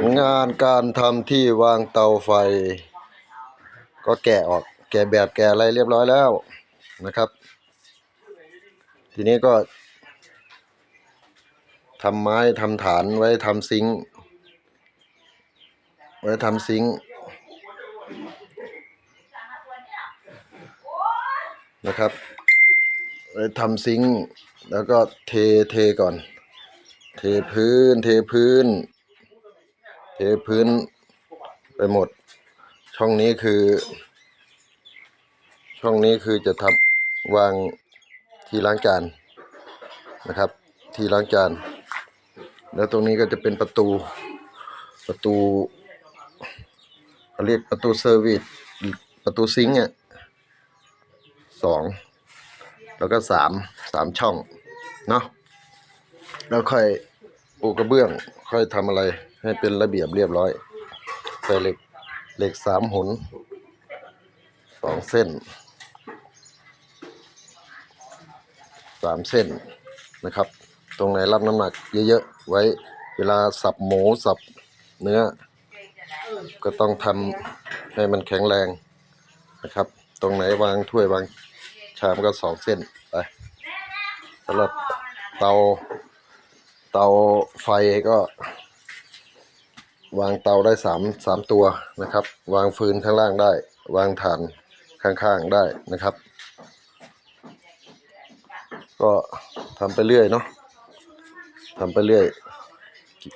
ลงานการทำที่วางเตาไฟ ก็แกะออกแกะแบบแกะอะไรเรียบร้อยแล้วนะครับ ทีนี้ก็ทำไม้ทำฐานไว้ทำซิงไว้ทำซิงนะครับไว้ทำซิงแล้วก็เทเทก่อน เทพื้น เทพื้น พื้นไปหมด ช่องนี้คือ ช่องนี้คือจะทำวางที่ล้างจานนะครับ ที่ล้างจาน แล้วตรงนี้ก็จะเป็นประตูประตูเขาเรียกประตูเซอร์วิสประตูซิงค์อะสองแล้วก็สามสามช่องเนาะแล้วค่อย ปูกระเบื้องค่อยทำอะไรให้เป็นระเบียบเรียบร้อย ใส่เหล็กเหล็กสามหุนสองเส้นสามเส้นนะครับ ตรงไหนรับน้ำหนักเยอะๆไว้เวลาสับหมูสับเนื้อ ก็ต้องทำให้มันแข็งแรงนะครับ ตรงไหนวางถ้วยวางชามก็สองเส้นไปสำหรับเตา เตาไฟก็ วางเตาได้สามสามตัวนะครับ วางฟืนข้างล่างได้ วางถ่านข้างๆได้นะครับ ก็ทำไปเรื่อยเนาะทำไปเรื่อย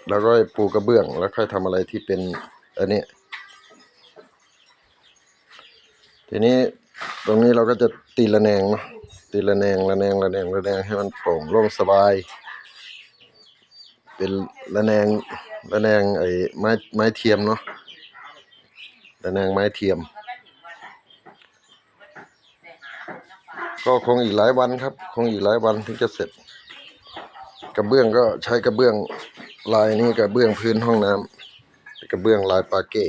แล้วก็ปูกระเบื้อง แล้วค่อยทำอะไรที่เป็นอันนี้ ทีนี้ตรงนี้เราก็จะตีระแนงเนาะตีระแนงระแนงระแนงระแนงให้มันโปร่งโล่งสบาย เป็นระแนงระแนงไอ้ไม้ไม้เทียมเนาะระแนงไม้เทียม ก็คงอีกหลายวันครับ คงอีกหลายวันถึงจะเสร็จ กระเบื้องก็ใช้กระเบื้องลายนี้กระเบื้องพื้นห้องน้ำกระเบื้องลายปาเก้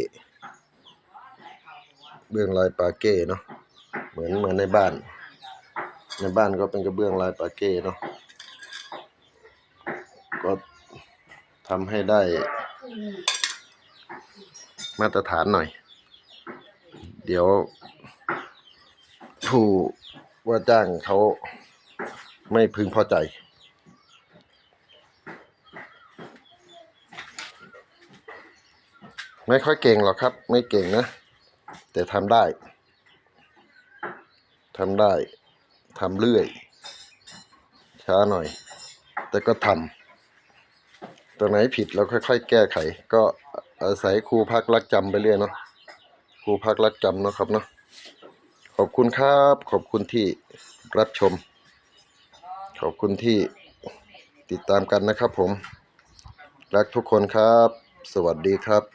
เบื้องลายปาเก้เนาะเหมือนเหมือนในบ้าน ในบ้านก็เป็นกระเบื้องลายปาเก้เนาะก็ ทำให้ได้มาตรฐานหน่อย เดี๋ยว ผู้ว่าจ้างเขาไม่พึงพอใจ ไม่ค่อยเก่งหรอกครับ ไม่เก่งนะ แต่ทำได้ทำได้ทำเรื่อย ช้าหน่อย แต่ก็ทำ ตรงไหนผิดเราค่อย ๆ แก้ไข ก็อาศัยครูพักรักจำไปเรื่อยเนาะครูพักรักจำเนาะครับเนาะขอบคุณครับ ขอบคุณที่รับชม ขอบคุณที่ติดตามกันนะครับผม รักทุกคนครับ สวัสดีครับ